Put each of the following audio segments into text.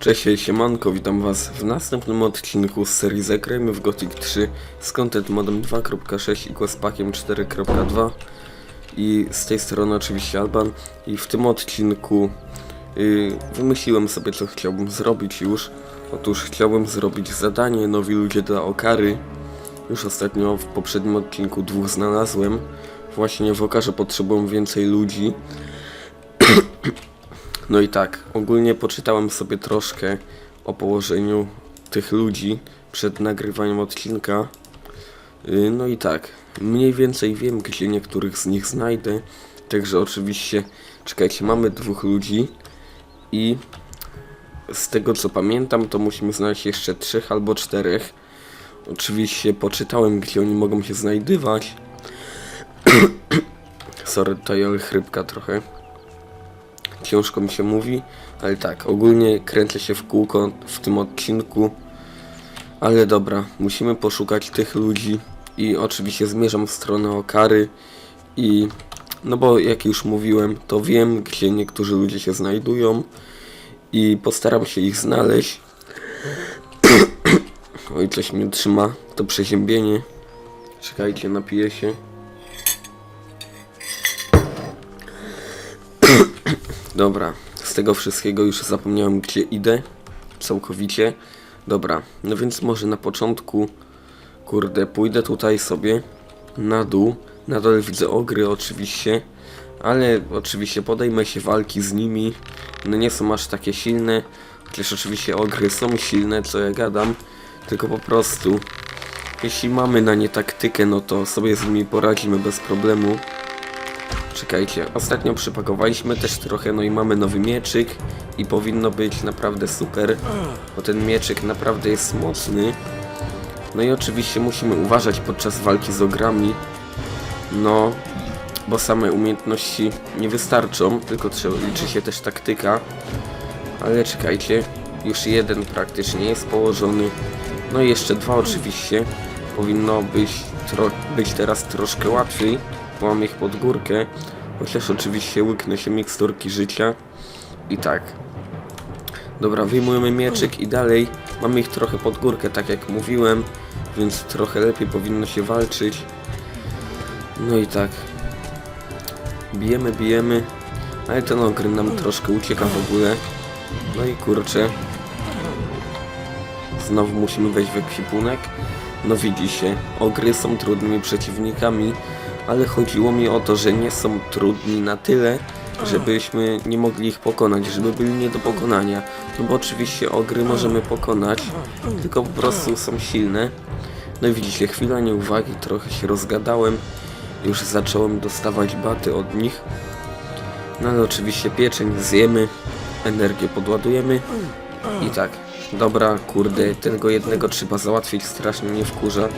Cześć, siemanko, witam was w następnym odcinku z serii Zagrajmy w Gothic 3 z content modem 2.6 i questpackiem 4.2 i z tej strony oczywiście Alban. I w tym odcinku y, wymyśliłem sobie co chciałbym zrobić już. Otóż chciałbym zrobić zadanie Nowi Ludzie dla Okary. Już ostatnio w poprzednim odcinku dwóch znalazłem. Właśnie w Okarze potrzebują więcej ludzi no i tak, ogólnie poczytałem sobie troszkę o położeniu tych ludzi przed nagrywaniem odcinka. Yy, No i tak, mniej więcej wiem, gdzie niektórych z nich znajdę. Także oczywiście, czekajcie, mamy dwóch ludzi i z tego co pamiętam, to musimy znaleźć jeszcze trzech albo czterech. Oczywiście poczytałem, gdzie oni mogą się znajdywać. Sorry, tutaj ale chrypka trochę ciężko mi się mówi, ale tak, ogólnie kręcę się w kółko w tym odcinku. Ale dobra, musimy poszukać tych ludzi i oczywiście zmierzam w stronę Okary i no bo jak już mówiłem, to wiem, gdzie niektórzy ludzie się znajdują i postaram się ich znaleźć. Oj, coś mnie trzyma, to przeziębienie. Czekajcie, napiję się. Dobra, z tego wszystkiego już zapomniałem gdzie idę. Całkowicie. Dobra, no więc może na początku, kurde, pójdę tutaj sobie na dół. Na widzę ogry oczywiście, ale oczywiście podejmę się walki z nimi. No nie są aż takie silne, chociaż oczywiście ogry są silne, co ja gadam. Tylko po prostu, jeśli mamy na nie taktykę, no to sobie z nimi poradzimy bez problemu. Czekajcie, ostatnio przypakowaliśmy też trochę, no i mamy nowy mieczyk i powinno być naprawdę super, bo ten mieczyk naprawdę jest mocny. No i oczywiście musimy uważać podczas walki z ogrami, no, bo same umiejętności nie wystarczą, tylko trzeba liczy się też taktyka. Ale czekajcie, już jeden praktycznie jest położony, no i jeszcze dwa oczywiście. Powinno być, być teraz troszkę łatwiej, mam ich pod górkę. Chociaż oczywiście łyknę się miksturki życia. I tak. Dobra, wyjmujemy mieczyk i dalej mamy ich trochę pod górkę, tak jak mówiłem, więc trochę lepiej powinno się walczyć. No i tak. Bijemy, bijemy, ale ten ogry nam troszkę ucieka w ogóle. No i kurczę. Znowu musimy wejść w ekwipunek. No widzi się, ogry są trudnymi przeciwnikami, ale chodziło mi o to, że nie są trudni na tyle, żebyśmy nie mogli ich pokonać, żeby byli nie do pokonania. No bo oczywiście ogry możemy pokonać, tylko po prostu są silne. No i widzicie, chwila nieuwagi, trochę się rozgadałem, już zacząłem dostawać baty od nich. No ale oczywiście pieczeń zjemy, energię podładujemy i tak. Dobra, kurde, tego jednego trzeba załatwić, strasznie mnie wkurza.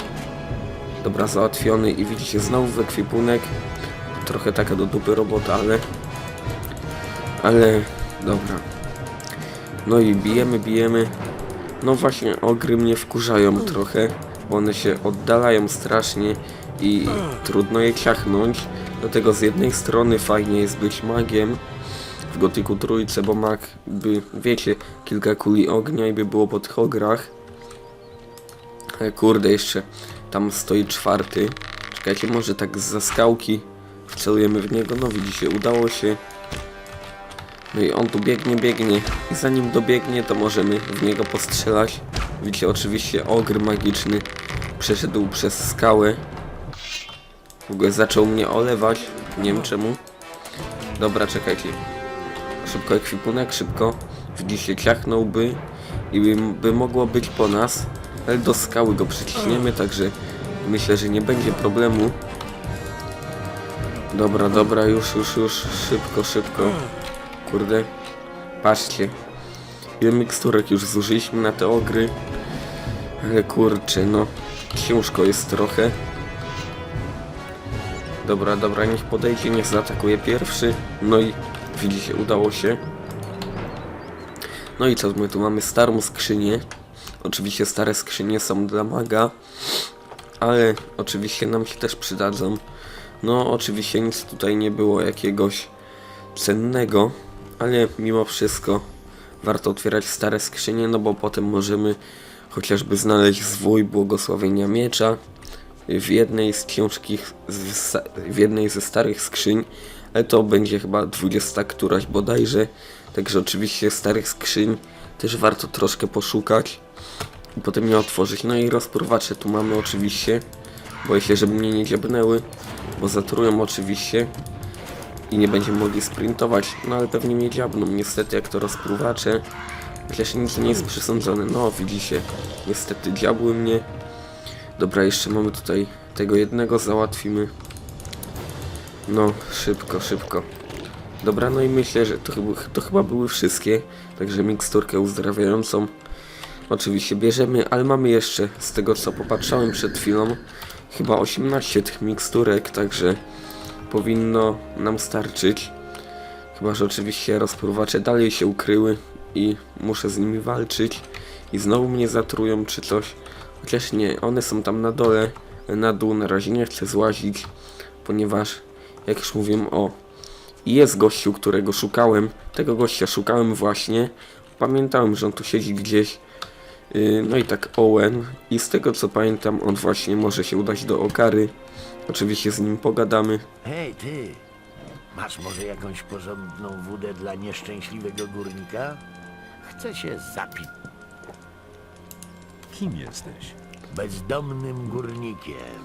Dobra, załatwiony i widzicie znowu w ekwipunek. Trochę taka do dupy robota, ale... Ale... Dobra. No i bijemy, bijemy. No właśnie, ogry mnie wkurzają trochę, bo one się oddalają strasznie i trudno je ciachnąć. Dlatego z jednej strony fajnie jest być magiem w Gotyku trójce, bo mag by, wiecie, kilka kuli ognia i by było po tych ograch. Ale kurde, jeszcze tam stoi czwarty. Czekajcie, może tak za skałki wcelujemy w niego. No widzicie, udało się. No i on tu biegnie, biegnie. I zanim dobiegnie, to możemy w niego postrzelać. Widzicie, oczywiście ogr magiczny przeszedł przez skałę. W ogóle zaczął mnie olewać. Nie wiem czemu. Dobra, czekajcie. Szybko ekwipunek, szybko. Widzicie, ciachnąłby i by, by mogło być po nas. Ale do skały go przyciśniemy, także myślę, że nie będzie problemu. Dobra, dobra, już, już, już, szybko, szybko. Kurde, patrzcie. Ile miksturek już zużyliśmy na te ogry. Ale kurczę, no, ciężko jest trochę. Dobra, dobra, niech podejdzie, niech zaatakuje pierwszy. No i widzicie, udało się. No i co, my tu mamy starą skrzynię. Oczywiście stare skrzynie są dla maga, ale oczywiście nam się też przydadzą. No, oczywiście nic tutaj nie było jakiegoś cennego, ale mimo wszystko warto otwierać stare skrzynie, no bo potem możemy chociażby znaleźć zwój błogosławienia miecza w jednej z ciężkich, w jednej ze starych skrzyń, ale to będzie chyba 20 któraś bodajże, także oczywiście starych skrzyń też warto troszkę poszukać i potem je otworzyć. No i rozpruwacze tu mamy oczywiście, boję się, żeby mnie nie dziabnęły, bo zatrują oczywiście i nie będziemy mogli sprintować, no ale pewnie mnie dziabną, niestety jak to rozpruwacze, chociaż nic nie jest przesądzone, no widzicie, niestety dziabły mnie. Dobra, jeszcze mamy tutaj tego jednego, załatwimy. No, szybko, szybko. Dobra, no i myślę, że to chyba, to chyba były wszystkie, także miksturkę uzdrawiającą oczywiście bierzemy, ale mamy jeszcze, z tego co popatrzałem przed chwilą, chyba 18 tych miksturek, także powinno nam starczyć. Chyba, że oczywiście rozpruwacze dalej się ukryły i muszę z nimi walczyć i znowu mnie zatrują czy coś. Chociaż nie, one są tam na dole, na dół na razie nie chcę złazić, ponieważ jak już mówiłem o jest gościu, którego szukałem, tego gościa szukałem właśnie, pamiętałem, że on tu siedzi gdzieś, Yy, no i tak Owen i z tego co pamiętam on właśnie może się udać do Okary. Oczywiście z nim pogadamy. Hej, ty! Masz może jakąś porządną wódę dla nieszczęśliwego górnika? Chcę się zapić Kim jesteś? bezdomnym górnikiem.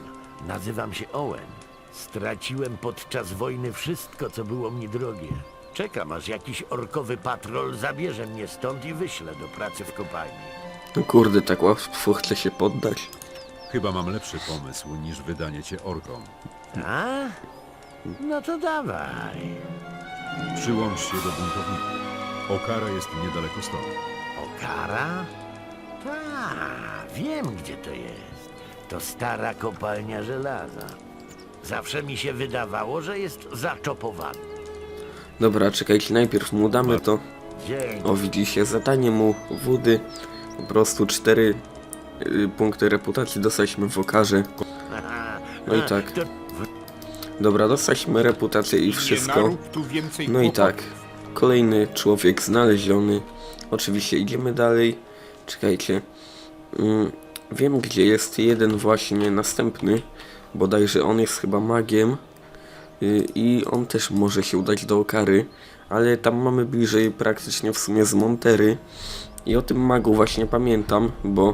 Nazywam się Owen. Straciłem podczas wojny wszystko, co było mi drogie. Czekam, aż jakiś orkowy patrol zabierze mnie stąd i wyśle do pracy w kopalni. No kurde, tak łatwo chce się poddać. Chyba mam lepszy pomysł niż wydanie cię orkom. A? No to dawaj. Przyłącz się do buntowników. Okara jest niedaleko stąd. Okara? Ta, wiem gdzie to jest. To stara kopalnia żelaza. Zawsze mi się wydawało, że jest zaczopowana. Dobra, czekajcie, najpierw mu damy to. Dzięki. O, widzicie, zadanie mu wody. Po prostu 4 y, punkty reputacji dostaliśmy w Okarze. No i tak. To Dobra, dostaliśmy reputację i wszystko. No i tak, kolejny człowiek znaleziony. Oczywiście idziemy dalej. Czekajcie. Mm, wiem gdzie jest jeden właśnie następny. Bodajże on jest chyba magiem. Y, I on też może się udać do Okary. Ale tam mamy bliżej praktycznie w sumie z Montery. I o tym magu właśnie pamiętam, bo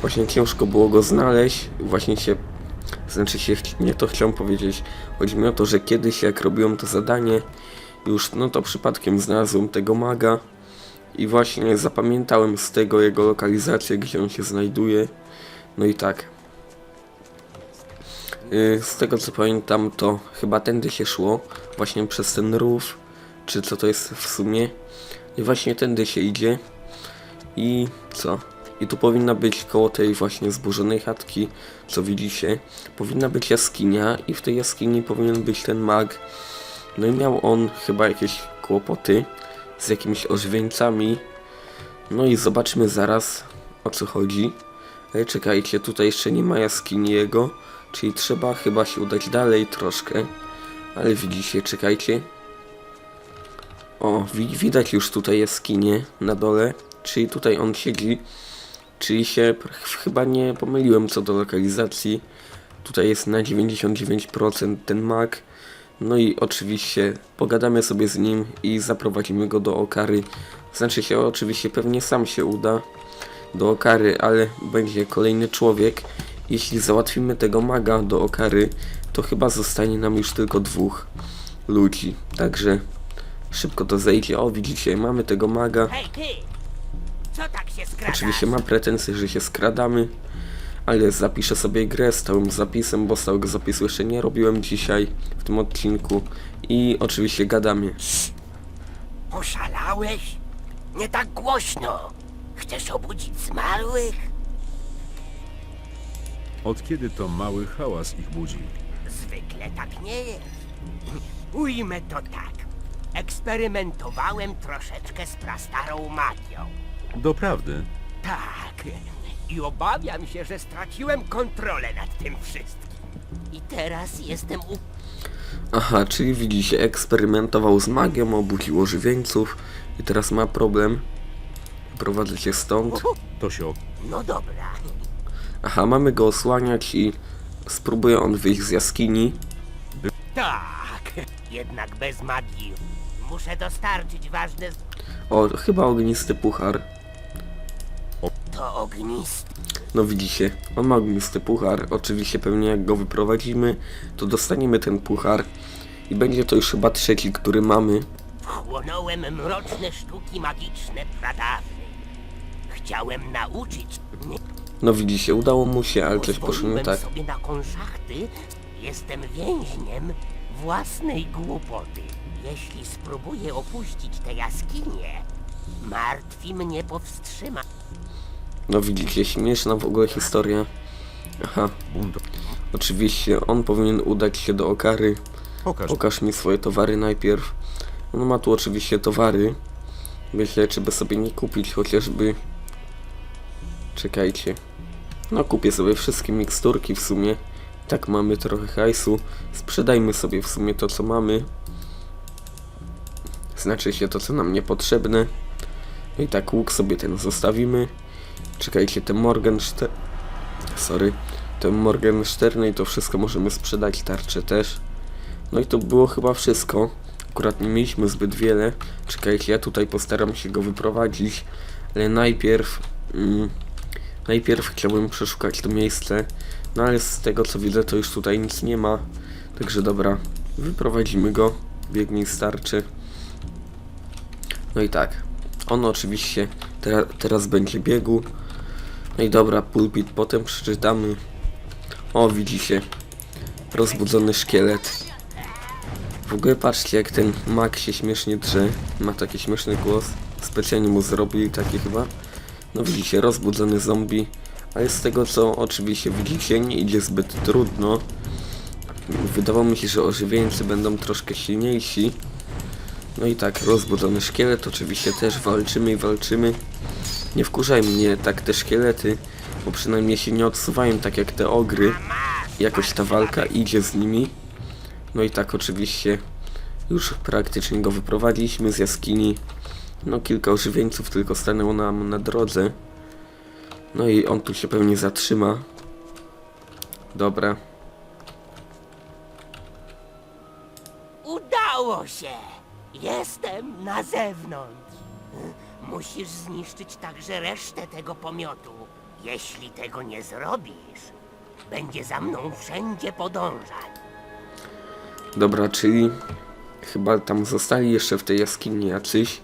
właśnie ciężko było go znaleźć. Właśnie się znaczy się, nie to chciałem powiedzieć. Chodzi mi o to, że kiedyś jak robiłem to zadanie, już no to przypadkiem znalazłem tego maga i właśnie zapamiętałem z tego jego lokalizację, gdzie on się znajduje. No i tak. Yy, Z tego co pamiętam, to chyba tędy się szło, właśnie przez ten rów, czy co to jest w sumie. I właśnie tędy się idzie. I co? I tu powinna być koło tej właśnie zburzonej chatki, co widzicie, powinna być jaskinia i w tej jaskini powinien być ten mag. No i miał on chyba jakieś kłopoty z jakimiś ożywieńcami. No i zobaczymy zaraz o co chodzi. Ale czekajcie, tutaj jeszcze nie ma jaskini jego, czyli trzeba chyba się udać dalej troszkę. Ale widzicie, czekajcie. O, wi widać już tutaj jaskinię na dole, czyli tutaj on siedzi. Czyli się chyba nie pomyliłem co do lokalizacji. Tutaj jest na 99% ten mag. No i oczywiście pogadamy sobie z nim i zaprowadzimy go do Okary. Znaczy się oczywiście pewnie sam się uda do Okary, ale będzie kolejny człowiek. Jeśli załatwimy tego maga do Okary, to chyba zostanie nam już tylko dwóch ludzi. Także szybko to zejdzie. O, widzicie, mamy tego maga. Hej ty! Co tak się skradasz? Oczywiście ma pretensje, że się skradamy, ale zapiszę sobie grę z całym zapisem, bo stałego zapisu jeszcze nie robiłem dzisiaj w tym odcinku i oczywiście gadamy. Poszalałeś? Nie tak głośno. Chcesz obudzić zmarłych? Od kiedy to mały hałas ich budzi? Zwykle tak nie jest. Ujmę to tak. Eksperymentowałem troszeczkę z prastarą magią. Doprawdy. Tak. I obawiam się, że straciłem kontrolę nad tym wszystkim. I teraz jestem u... Aha, czyli widzicie, eksperymentował z magią, obudził ożywieńców i teraz ma problem. Prowadzę cię stąd. To się. No dobra. Aha, mamy go osłaniać i spróbuje on wyjść z jaskini. Tak, jednak bez magii. Muszę dostarczyć ważne... O, chyba ognisty puchar. To ognisty. No widzicie, on ma ognisty puchar. Oczywiście pewnie jak go wyprowadzimy, to dostaniemy ten puchar. I będzie to już chyba trzeci, który mamy. Chłonąłem mroczne sztuki magiczne pradawnej. Chciałem nauczyć... No widzicie, udało mu się, ale coś poszło nie tak. sobie na konszachty. Jestem więźniem własnej głupoty. Jeśli spróbuję opuścić tę jaskinię, martwi mnie powstrzyma. No widzicie, śmieszna w ogóle historia. Aha, oczywiście on powinien udać się do Okary. Pokaż. Pokaż mi swoje towary najpierw. On ma tu oczywiście towary. Myślę, czy by sobie nie kupić chociażby... Czekajcie. No kupię sobie wszystkie miksturki w sumie. Tak mamy trochę hajsu. Sprzedajmy sobie w sumie to, co mamy. Znaczy się to, co nam niepotrzebne. No i tak łuk sobie ten zostawimy. Czekajcie, ten Morgenstern... Sorry. Ten Morgenstern i to wszystko możemy sprzedać, tarcze też. No i to było chyba wszystko. Akurat nie mieliśmy zbyt wiele. Czekajcie, ja tutaj postaram się go wyprowadzić. Ale najpierw... Mm, najpierw chciałbym przeszukać to miejsce. No ale z tego co widzę to już tutaj nic nie ma. Także dobra, wyprowadzimy go. Biegnij starczy. No i tak. On oczywiście tera, teraz będzie biegł. No i dobra, pulpit potem przeczytamy. O, widzicie. Rozbudzony szkielet. W ogóle patrzcie jak ten mak się śmiesznie drze. Ma taki śmieszny głos. Specjalnie mu zrobili taki chyba. No widzicie, rozbudzony zombie. Ale z tego co oczywiście widzicie, nie idzie zbyt trudno. Wydawało mi się, że ożywieńcy będą troszkę silniejsi. No i tak, rozbudzony szkielet, oczywiście też walczymy i walczymy. Nie wkurzaj mnie tak te szkielety, bo przynajmniej się nie odsuwają tak jak te ogry. Jakoś ta walka idzie z nimi. No i tak oczywiście już praktycznie go wyprowadziliśmy z jaskini. No kilka ożywieńców tylko stanęło nam na drodze. No i on tu się pewnie zatrzyma. Dobra. Udało się! Jestem na zewnątrz. Musisz zniszczyć także resztę tego pomiotu. Jeśli tego nie zrobisz, będzie za mną wszędzie podążać. Dobra, czyli chyba tam zostali jeszcze w tej jaskini jacyś.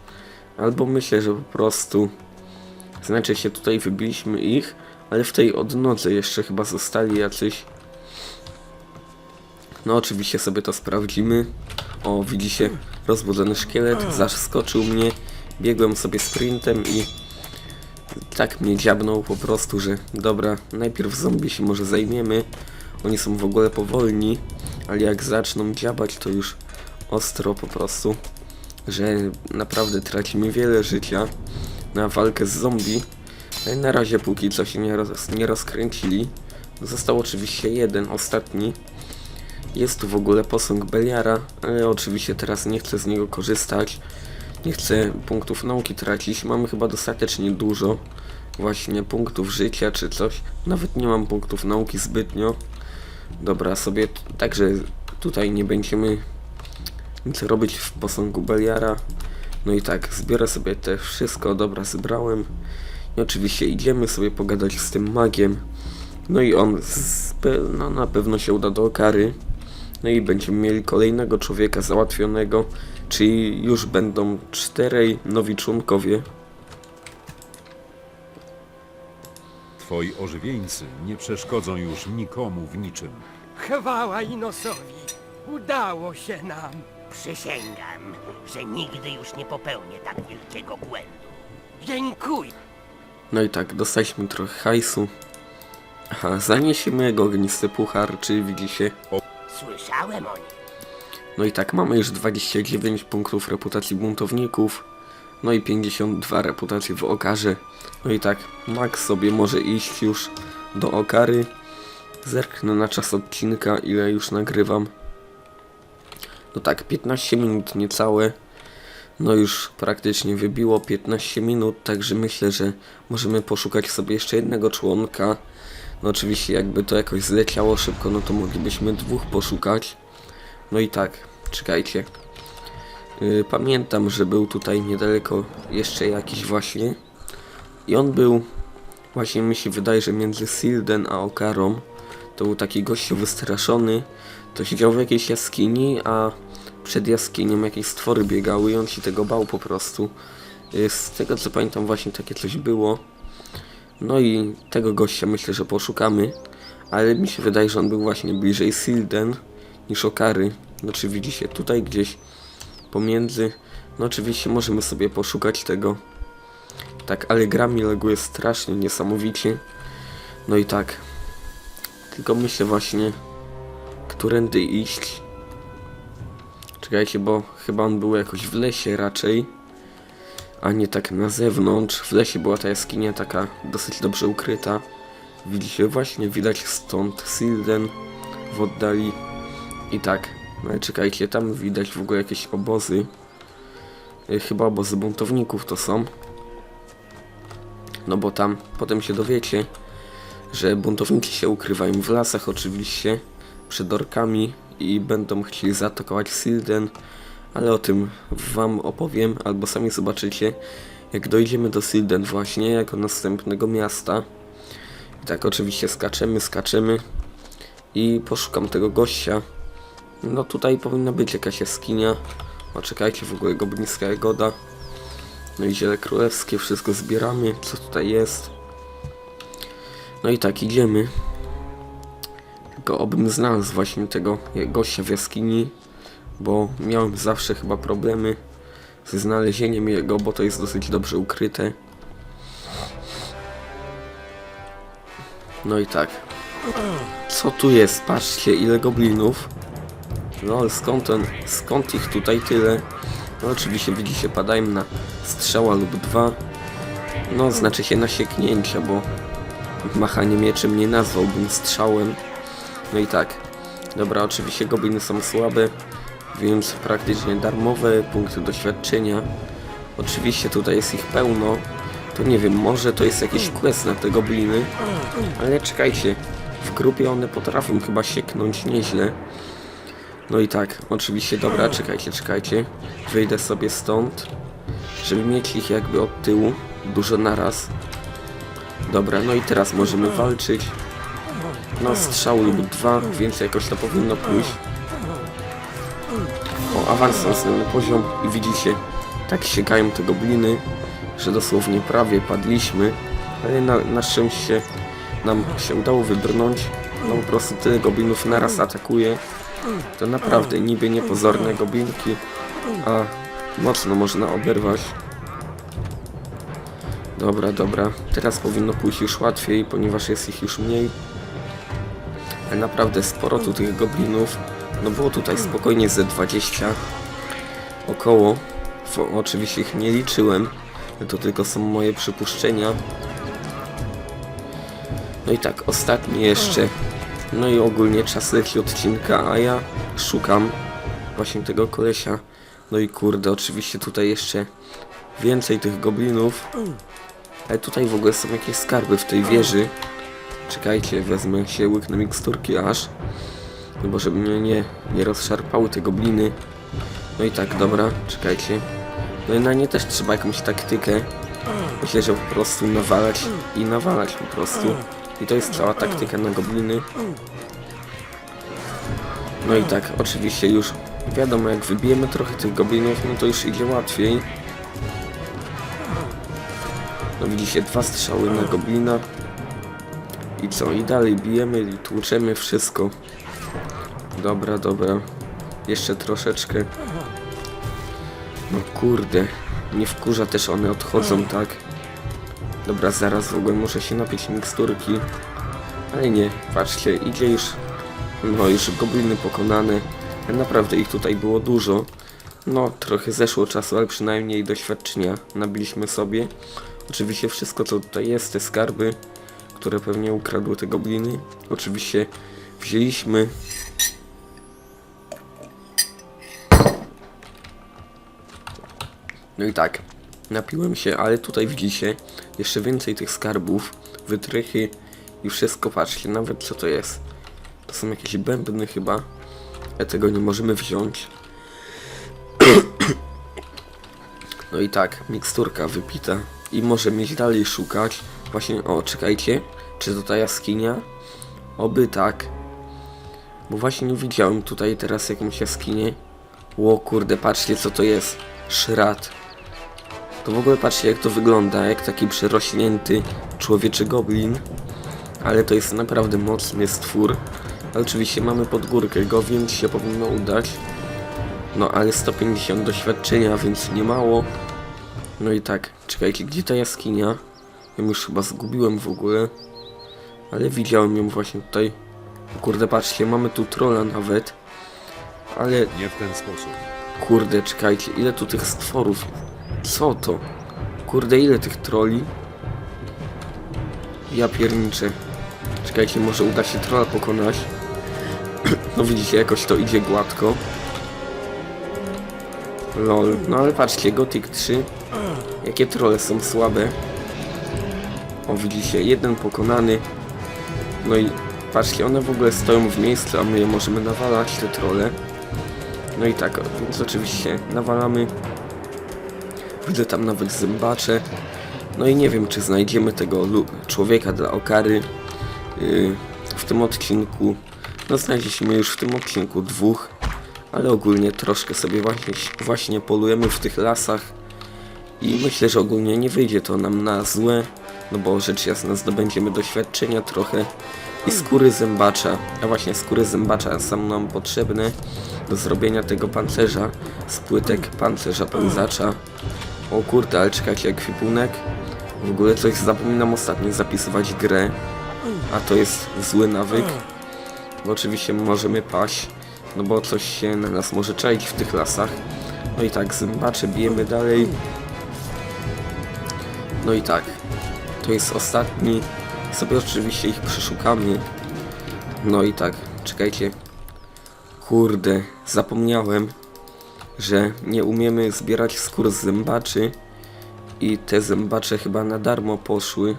Albo myślę, że po prostu znaczy się tutaj wybiliśmy ich, ale w tej odnodze jeszcze chyba zostali jacyś. No oczywiście sobie to sprawdzimy. O, widzicie, rozbudzony szkielet, zaskoczył mnie. Biegłem sobie sprintem i tak mnie dziabnął po prostu, że dobra, najpierw zombie się może zajmiemy. Oni są w ogóle powolni, ale jak zaczną dziabać to już ostro po prostu, że naprawdę tracimy wiele życia na walkę z zombie. Ale na razie póki co się nie, roz, nie rozkręcili. Został oczywiście jeden, ostatni. Jest tu w ogóle posąg Beliara, ale oczywiście teraz nie chcę z niego korzystać. Nie chcę punktów nauki tracić. Mamy chyba dostatecznie dużo właśnie punktów życia czy coś. Nawet nie mam punktów nauki zbytnio. Dobra, sobie także tutaj nie będziemy nic robić w posągu Beliara. No i tak, zbiorę sobie te wszystko, dobra, zebrałem. I oczywiście idziemy sobie pogadać z tym magiem. No i on pe- no, na pewno się uda do Okary. No i będziemy mieli kolejnego człowieka załatwionego, czyli już będą czterej nowi członkowie. Twoi ożywieńcy nie przeszkodzą już nikomu w niczym. Chwała Inosowi! Udało się nam! Przysięgam, że nigdy już nie popełnię tak wielkiego błędu. Dziękuję! No i tak, dostaliśmy trochę hajsu. Aha, zaniesiemy go ognisty puchar, czyli widzicie. Słyszałem o nim. No i tak, mamy już 29 punktów reputacji buntowników. No i 52 reputacje w Okarze. No i tak, Max sobie może iść już do Okary. Zerknę na czas odcinka, ile już nagrywam. No tak, 15 minut niecałe. No już praktycznie wybiło 15 minut, także myślę, że możemy poszukać sobie jeszcze jednego członka. No oczywiście jakby to jakoś zleciało szybko, no to moglibyśmy dwóch poszukać. No i tak, czekajcie. Yy, pamiętam, że był tutaj niedaleko jeszcze jakiś właśnie. I on był, właśnie mi się wydaje, że między Silden a Okarą. To był taki gościu wystraszony. To siedział w jakiejś jaskini, a przed jaskinią jakieś stwory biegały i on się tego bał po prostu. Yy, Z tego co pamiętam właśnie takie coś było. No i tego gościa myślę, że poszukamy. Ale mi się wydaje, że on był właśnie bliżej Silden niż Okary. Znaczy widzicie, tutaj gdzieś pomiędzy. No oczywiście możemy sobie poszukać tego. Tak, ale gra mi laguje strasznie, niesamowicie. No i tak. Tylko myślę właśnie, którędy iść. Czekajcie, bo chyba on był jakoś w lesie raczej, a nie tak na zewnątrz. W lesie była ta jaskinia taka dosyć dobrze ukryta. Widzicie, właśnie widać stąd Silden w oddali. I tak, no czekajcie, tam widać w ogóle jakieś obozy. Y, Chyba obozy buntowników to są. No bo tam potem się dowiecie, że buntownicy się ukrywają w lasach oczywiście, przed orkami i będą chcieli zaatakować Silden, ale o tym wam opowiem, albo sami zobaczycie, jak dojdziemy do Silden właśnie, jako następnego miasta. I tak oczywiście skaczemy, skaczemy i poszukam tego gościa. No tutaj powinna być jakaś jaskinia. O, czekajcie, w ogóle goblińska jagoda. No i ziele królewskie, wszystko zbieramy, co tutaj jest. No i tak, idziemy. Obym znalazł właśnie tego gościa w jaskini, bo miałem zawsze chyba problemy ze znalezieniem jego, bo to jest dosyć dobrze ukryte. No i tak. Co tu jest? Patrzcie, ile goblinów. No ale skąd on, skąd ich tutaj tyle? No oczywiście widzicie, padają na strzała lub dwa. No znaczy się na sieknięcia, bo machanie mieczem nie nazwałbym strzałem. No i tak. Dobra, oczywiście gobliny są słabe, więc praktycznie darmowe punkty doświadczenia. Oczywiście tutaj jest ich pełno. To nie wiem, może to jest jakiś quest na te gobliny. Ale czekajcie, w grupie one potrafią chyba sieknąć nieźle. No i tak, oczywiście, dobra, czekajcie, czekajcie. Wyjdę sobie stąd, żeby mieć ich jakby od tyłu, dużo naraz. Dobra, no i teraz możemy walczyć. No, strzał lub dwa, więc jakoś to powinno pójść. O, awans na następny poziom i widzicie, tak sięgają te gobliny, że dosłownie prawie padliśmy, ale na, na szczęście nam się udało wybrnąć. No po prostu tyle goblinów naraz atakuje. To naprawdę niby niepozorne goblinki, a mocno można oberwać. Dobra, dobra. Teraz powinno pójść już łatwiej, ponieważ jest ich już mniej. Naprawdę sporo tu tych goblinów. No było tutaj spokojnie ze 20 około. Oczywiście ich nie liczyłem. To tylko są moje przypuszczenia. No i tak, ostatni jeszcze. No i ogólnie czas leci odcinka, a ja szukam właśnie tego kolesia. No i kurde, oczywiście tutaj jeszcze więcej tych goblinów. Ale tutaj w ogóle są jakieś skarby w tej wieży. Czekajcie, wezmę się, łyknę miksturki aż. No bo żeby mnie nie, nie rozszarpały te gobliny. No i tak, dobra, czekajcie. No i na nie też trzeba jakąś taktykę. Myślę, że po prostu nawalać i nawalać po prostu. I to jest cała taktyka na gobliny. No i tak, oczywiście już wiadomo, jak wybijemy trochę tych goblinów, no to już idzie łatwiej. No widzicie, dwa strzały na goblina. I co? I dalej bijemy i tłuczemy wszystko. Dobra, dobra. Jeszcze troszeczkę. No kurde. Nie wkurza też one odchodzą, tak? Dobra, zaraz w ogóle muszę się napić miksturki. Ale nie, patrzcie, idzie już... No już gobliny pokonane. Naprawdę ich tutaj było dużo. No, trochę zeszło czasu, ale przynajmniej doświadczenia nabiliśmy sobie. Oczywiście wszystko co tutaj jest, te skarby, które pewnie ukradły te gobliny. Oczywiście wzięliśmy. No i tak, napiłem się, ale tutaj widzicie jeszcze więcej tych skarbów, wytrychy i wszystko, patrzcie, nawet co to jest. To są jakieś bębny chyba, ale tego nie możemy wziąć. No i tak, miksturka wypita i możemy iść dalej szukać. Właśnie, o, czekajcie, czy to ta jaskinia? Oby tak. Bo właśnie nie widziałem tutaj teraz jakąś jaskinię. Ło kurde, patrzcie co to jest. Szrat. To w ogóle patrzcie jak to wygląda, jak taki przerośnięty człowieczy goblin. Ale to jest naprawdę mocny stwór. Oczywiście mamy pod górkę go, więc się powinno udać. No ale 150 doświadczenia, więc nie mało. No i tak, czekajcie, gdzie ta jaskinia? Ją już chyba zgubiłem w ogóle. Ale widziałem ją właśnie tutaj. Kurde, patrzcie, mamy tu trolla nawet. Ale Nie w ten sposób. Kurde, czekajcie, ile tu tych stworów? Co to? Kurde, ile tych troli? Ja pierniczę. Czekajcie, może uda się trolla pokonać. No widzicie, jakoś to idzie gładko. Lol, no ale patrzcie, Gothic 3. Jakie trole są słabe. Widzicie, jeden pokonany. No i patrzcie, one w ogóle stoją w miejscu, a my je możemy nawalać, te trole. No i tak, więc oczywiście nawalamy. Widzę tam nawet zębacze. No i nie wiem, czy znajdziemy tego człowieka dla okary yy, w tym odcinku. No znaleźliśmy już w tym odcinku dwóch, ale ogólnie troszkę sobie właśnie, właśnie polujemy w tych lasach. I myślę, że ogólnie nie wyjdzie to nam na złe, no bo rzecz jasna zdobędziemy doświadczenia trochę i skóry zębacza, a właśnie skóry zębacza są nam potrzebne do zrobienia tego pancerza z płytek pancerza pełzacza. O kurde, ale czekajcie, ekwipunek. W ogóle coś zapominam ostatnio zapisywać grę, a to jest zły nawyk. Bo oczywiście możemy paść, no bo coś się na nas może czaić w tych lasach. No i tak, zębacze bijemy dalej. No i tak, to jest ostatni. Sobie oczywiście ich przeszukamy. No i tak, czekajcie. Kurde, zapomniałem, że nie umiemy zbierać skór z zębaczy. I te zębacze chyba na darmo poszły.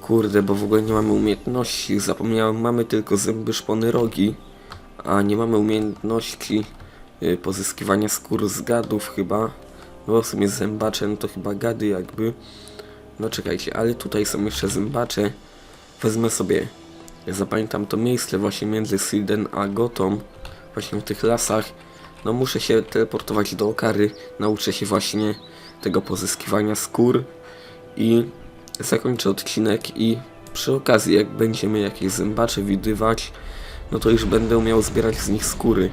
Kurde, bo w ogóle nie mamy umiejętności. Zapomniałem, mamy tylko zęby, szpony, rogi. A nie mamy umiejętności y, pozyskiwania skór z gadów chyba. No w sumie zębacze, no to chyba gady jakby. No czekajcie, ale tutaj są jeszcze zębacze. Wezmę sobie, ja zapamiętam to miejsce właśnie między Silden a Gotą. Właśnie w tych lasach. No muszę się teleportować do Okary. Nauczę się właśnie tego pozyskiwania skór. I zakończę odcinek i przy okazji jak będziemy jakieś zębacze widywać, no to już będę umiał zbierać z nich skóry.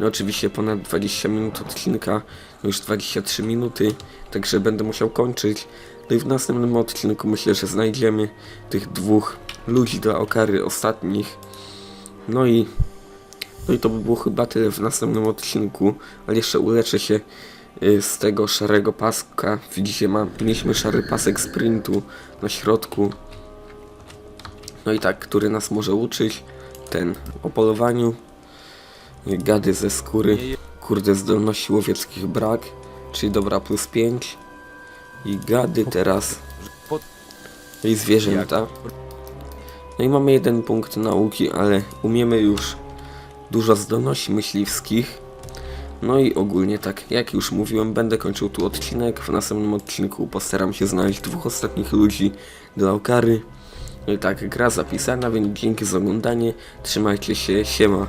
No oczywiście ponad 20 minut odcinka, no już 23 minuty, także będę musiał kończyć. No i w następnym odcinku myślę, że znajdziemy tych dwóch ludzi dla okary ostatnich. No i no i to by było chyba tyle w następnym odcinku, ale jeszcze uleczę się y, z tego szarego paska. Widzicie, mam, mieliśmy szary pasek sprintu na środku. No i tak, który nas może uczyć. Ten o polowaniu. Gady ze skóry. Kurde, zdolności łowieckich brak. Czyli dobra, plus 5. I gady teraz. I zwierzęta. No i mamy jeden punkt nauki, ale umiemy już dużo zdolności myśliwskich. No i ogólnie tak, jak już mówiłem, będę kończył tu odcinek. W następnym odcinku postaram się znaleźć dwóch ostatnich ludzi dla okary. No i tak, gra zapisana, więc dzięki za oglądanie. Trzymajcie się, siema.